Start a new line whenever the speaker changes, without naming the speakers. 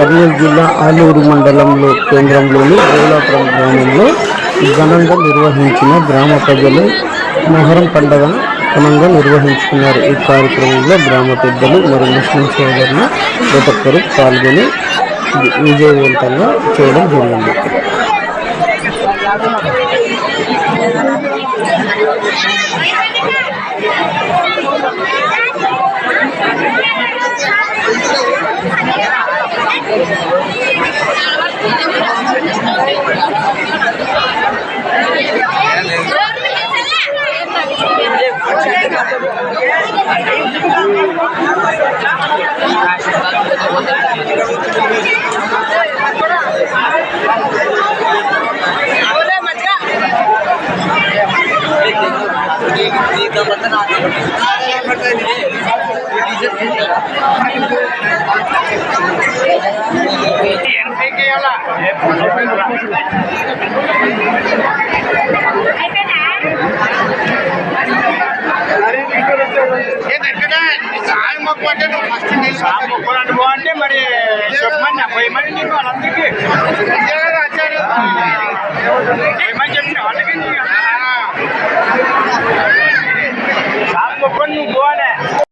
కర్నూలు జిల్లా ఆలూరు మండలంలో కేంద్రంలోని గోలాపురం గ్రామంలో ఘనంగా నిర్వహించిన గ్రామ ప్రజలు మొహరం పండగ ఘనంగా నిర్వహించుకున్నారు ఈ కార్యక్రమంలో గ్రామ పెద్దలు మరియు ముస్లిం సోదరులు ప్రతి పాల్గొని విజయవంతంగా చేయడం జరిగింది
बर्तन आते हैं చేయాలా సాయం మొక్కలు అంటే మరి చెప్పమని పోయి మరి నీకు వాళ్ళందరికీ